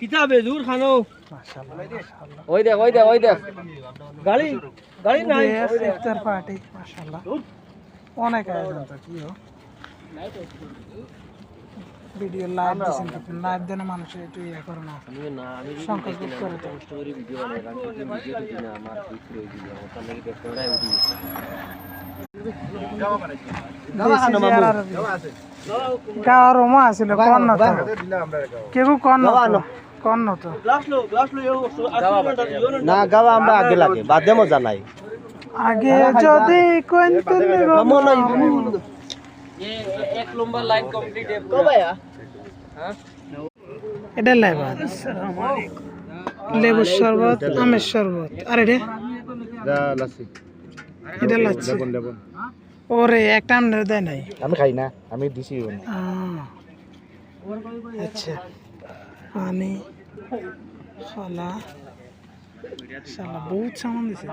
কিতাবে দূর খানো। ওই দেখ ওই দেখ ওই দেখ। গাড়ি গাড়ি নাই। ইফতার পার্টি মাশাআল্লাহ। অনেক আয়োজন তো কি হো ভিডিও লাইভ দিছেন কিন্তু লাইভ দেন মানুষ একটু ইয়ে করে না। না আমি সংকল্প করে তো। করে ভিডিও বানাই কারণ ভিডিও দিই আমার আমার তার লাগি ব্যস্ত হয়ে উঠি রোমা আছিল তো। গ্লাস লো গ্লাস লো ইও আসলে না আমরা আগে লাগে বাদে মজা নাই। আগে যদি কোন তুমি এক লম্বা লাইন কমপ্লিট এটা লাইভ লেবুর শরবত আমের শরবত। আর এটা এটা লাচ্ছি। ওরে একটা আমনের দেয় নাই। আমি খাই না আমি দিছি আচ্ছা। আমি শালা শালা বহুত সামান দিছে।